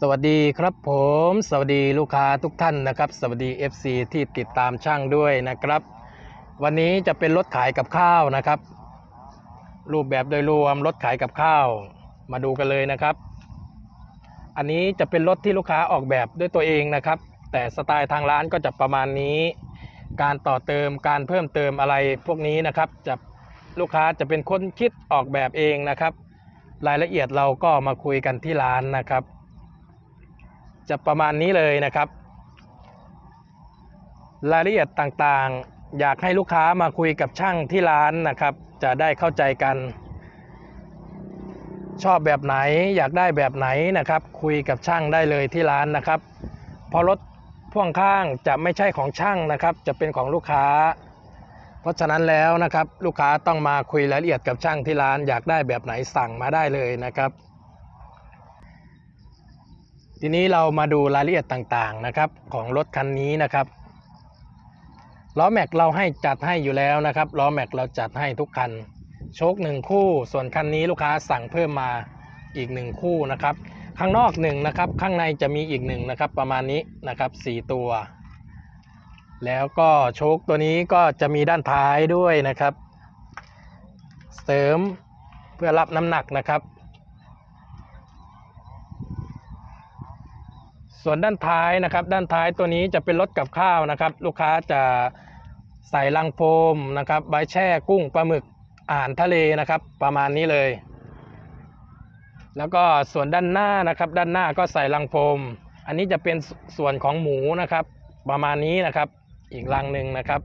สวัสดีครับผม สวัสดีลูกค้าทุกท่านนะครับ สวัสดี FC ที่ติดตามช่างด้วยนะครับ วันนี้จะเป็นรถขายกับข้าวนะครับ รูปแบบโดยรวมรถขายกับข้าว มาดูกันเลยนะครับ อันนี้จะเป็นรถที่ลูกค้าออกแบบด้วยตัวเองนะครับ แต่สไตล์ทางร้านก็จะประมาณนี้ การต่อเติมการเพิ่มเติมอะไรพวกนี้นะครับจะลูกค้าจะเป็นคนคิดออกแบบเองนะครับ รายละเอียดเราก็มาคุยกันที่ร้านนะครับ จะประมาณนี้เลยนะครับ รายละเอียดต่างๆ อยากให้ลูกค้ามาคุยกับช่างที่ร้านนะครับ จะได้เข้าใจกัน ชอบแบบไหนอยากได้แบบไหนนะครับ คุยกับช่างได้เลยที่ร้านนะครับ เพราะรถพ่วงข้างจะไม่ใช่ของช่างนะครับ จะเป็นของลูกค้า เพราะฉะนั้นแล้วนะครับ ลูกค้าต้องมาคุยรายละเอียดกับช่างที่ร้าน อยากได้แบบไหนสั่งมาได้เลยนะครับ ทีนี้เรามาดูรายละเอียดต่างๆนะครับของรถคันนี้นะครับล้อแม็กเราให้จัดให้อยู่แล้วนะครับล้อแม็กเราจัดให้ทุกคันโชคหนึ่งคู่ ส่วนคันนี้ลูกค้าสั่งเพิ่มมาอีกหนึ่งคู่นะครับข้างนอกหนึ่งนะครับข้างในจะมีอีกหนึ่งนะครับประมาณนี้นะครับสี่ตัว แล้วก็โชคตัวนี้ก็จะมีด้านท้ายด้วยนะครับ เสริมเพื่อรับน้ำหนักนะครับ ส่วนด้านท้ายนะครับ ด้านท้ายตัวนี้จะเป็นรถกับข้าวนะครับ ลูกค้าจะใส่ลังโฟมนะครับใบแช่กุ้งปลาหมึกอาหารทะเลนะครับ ประมาณนี้เลย แล้วก็ส่วนด้านหน้านะครับ ด้านหน้าก็ใส่ลังโฟม อันนี้จะเป็นส่วนของหมูนะครับ ประมาณนี้นะครับ อีกลังหนึ่งนะครับ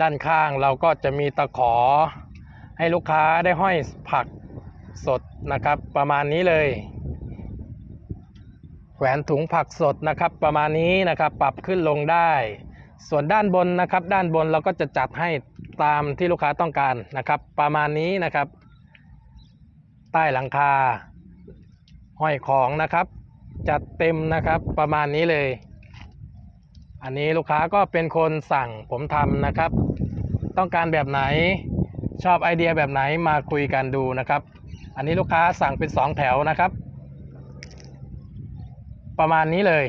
ด้านข้างเราก็จะมีตะขอ ให้ลูกค้าได้ห้อยผักสดนะครับ ประมาณนี้เลย แขวนถุงผักสดนะครับประมาณนี้นะครับปรับขึ้นลงได้ ส่วนด้านบนนะครับ ด้านบนเราก็จะจัดให้ตามที่ลูกค้าต้องการนะครับ ประมาณนี้นะครับ ใต้หลังคา ห้อยของนะครับ จัดเต็มนะครับประมาณนี้เลย อันนี้ลูกค้าก็เป็นคนสั่งผมทำนะครับ ต้องการแบบไหนชอบไอเดียแบบไหนมาคุยกันดูนะครับ อันนี้ลูกค้าสั่งเป็น 2 แถวนะครับ ประมาณนี้เลย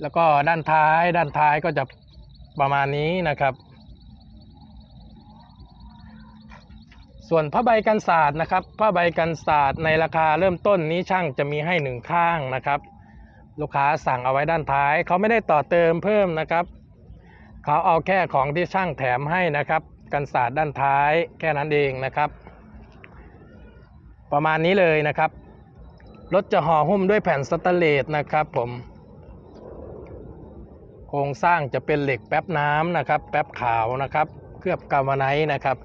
แล้วก็ด้านท้ายด้านท้ายก็จะประมาณนี้นะครับ ส่วนผ้าใบกันศาสตร์นะครับผ้าใบกันศาสตร์ในราคาเริ่มต้นนี้ช่างจะมีให้หนึ่งข้างนะครับ ลูกค้าสั่งเอาไว้ด้านท้าย เขาไม่ได้ต่อเติมเพิ่มนะครับ เขาเอาแค่ของที่ช่างแถมให้นะครับ กันศาสตร์ด้านท้ายแค่นั้นเองนะครับ ประมาณนี้เลยนะครับ รถจะห่อหุ้มด้วยแผ่นสแตนเลสนะครับผมโครงสร้างจะเป็นเหล็กแป๊บน้ำนะครับ แป๊บขาวนะครับ เคลือบกาวไนท์นะครับ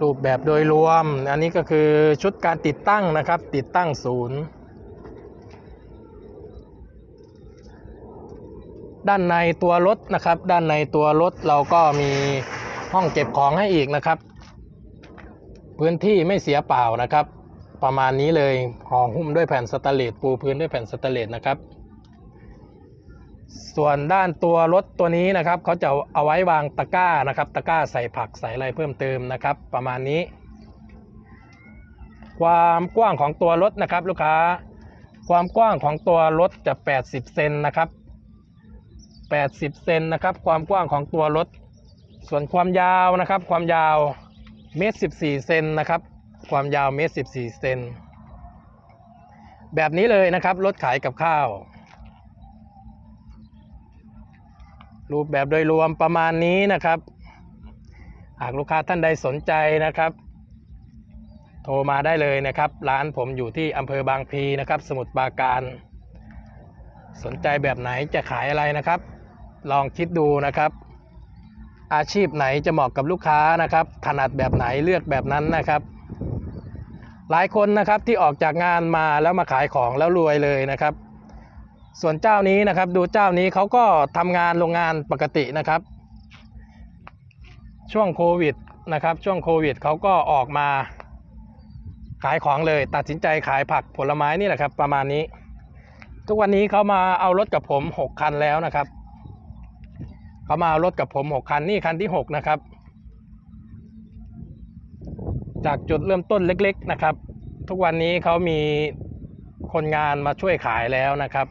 รูปแบบโดยรวม อันนี้ก็คือชุดการติดตั้งนะครับ ติดตั้งศูนย์ ด้านในตัวรถนะครับ ด้านในตัวรถเราก็มีห้องเก็บของให้อีกนะครับ พื้นที่ไม่เสียเปล่านะครับ ประมาณนี้เลยห่อหุ้มด้วยแผ่นสแตนเลสปูพื้นด้วยแผ่นสแตนเลสนะครับ ส่วนด้านตัวรถตัวนี้นะครับเขาจะเอาไว้วางตะกร้านะครับตะกร้าใส่ผักใส่อะไรเพิ่มเติมนะครับ ประมาณนี้ ความกว้างของตัวรถนะครับ ลูกค้า ความกว้างของตัวรถจะ 80 เซนนะครับ80 เซนนะครับ ความกว้างของตัวรถ ส่วนความยาวนะครับ ความยาวเมตร14 เซนนะครับ ความยาวเมตร14เซนแบบนี้เลยนะครับ รถขายกับข้าว รูปแบบโดยรวมประมาณนี้นะครับ หากลูกค้าท่านใดสนใจนะครับ โทรมาได้เลยนะครับ ร้านผมอยู่ที่อำเภอบางพีนะครับ สมุทรปราการ สนใจแบบไหนจะขายอะไรนะครับ ลองคิดดูนะครับ อาชีพไหนจะเหมาะกับลูกค้านะครับ ถนัดแบบไหนเลือกแบบนั้นนะครับ หลายคนนะครับที่ออกจากงานมาแล้วมาขายของแล้วรวยเลยนะครับ ส่วนเจ้านี้นะครับ ดูเจ้านี้เขาก็ทำงานโรงงานปกตินะครับ ช่วงโควิดนะครับ ช่วงโควิดเขาก็ออกมาขายของเลย ตัดสินใจขายผักผลไม้นี่แหละครับ ประมาณนี้ ทุกวันนี้เขามาเอารถกับผมหกคันแล้วนะครับเขามาเอารถกับผมหกคันนี่คันที่หกนะครับ จากจุดเริ่มต้นเล็กๆนะครับ ทุกวันนี้เขามีคนงานมาช่วยขายแล้วนะครับ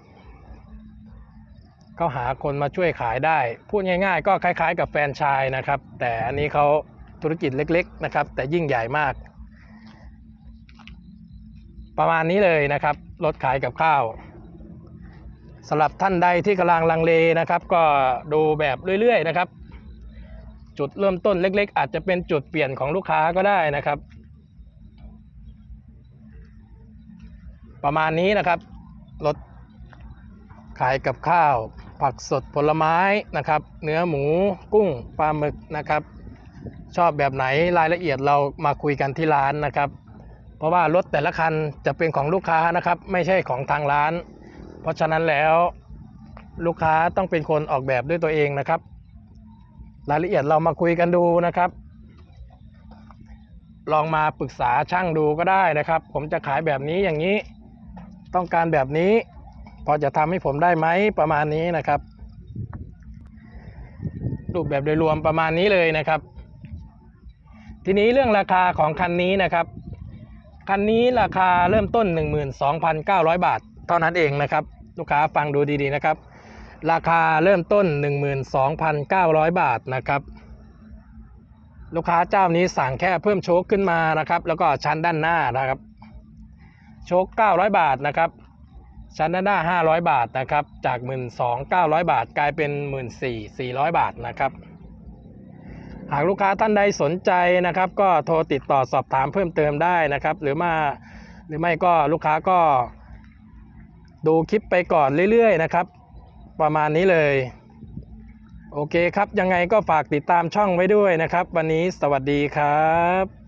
เขาหาคนมาช่วยขายได้ พูดง่าย ๆ ก็คล้าย ๆ กับแฟนชายนะครับ แต่อันนี้เขาธุรกิจเล็ก ๆ นะครับ แต่ยิ่งใหญ่มาก ประมาณนี้เลยนะครับรถขายกับข้าวสำหรับท่านใดที่กำลังลังเลนะครับ ก็ดูแบบเรื่อย ๆ นะครับ จุดเริ่มต้นเล็ก ๆ อาจจะเป็นจุดเปลี่ยนของลูกค้าก็ได้นะครับ ประมาณนี้นะครับรถขายกับข้าว ผักสดผลไม้นะครับ เนื้อหมูกุ้งปลาหมึกนะครับ ชอบแบบไหนรายละเอียดเรามาคุยกันที่ร้านนะครับ เพราะว่ารถแต่ละคันจะเป็นของลูกค้านะครับ ไม่ใช่ของทางร้าน เพราะฉะนั้นแล้วลูกค้าต้องเป็นคนออกแบบด้วยตัวเองนะครับ รายละเอียดเรามาคุยกันดูนะครับ ลองมาปรึกษาช่างดูก็ได้นะครับ ผมจะขายแบบนี้อย่างนี้ ต้องการแบบนี้ พอจะทำให้ผมได้ไหมประมาณนี้นะครับ รูปแบบโดยรวมประมาณนี้เลยนะครับ ทีนี้เรื่องราคาของคันนี้นะครับคันนี้ราคาเริ่มต้น 12,900 บาท เท่านั้นเองนะครับ ลูกค้าฟังดูดีๆนะครับ ราคาเริ่มต้น 12,900 บาทนะครับ ลูกค้าเจ้านี้สั่งแค่เพิ่มโชคขึ้นมานะครับ แล้วก็ชั้นด้านหน้านะครับ โชค900 บาทนะครับ ชั้นด้านหน้า 500 บาทนะครับ จาก 12,900 บาทกลายเป็น 14,400 บาทนะครับ หากลูกค้าท่านใดสนใจนะครับ ก็โทรติดต่อสอบถามเพิ่มเติมได้นะครับ หรือมาหรือไม่ก็ลูกค้าก็ดูคลิปไปก่อนเรื่อยๆนะครับ ประมาณนี้เลย โอเคครับ ยังไงก็ฝากติดตามช่องไว้ด้วยนะครับ วันนี้สวัสดีครับ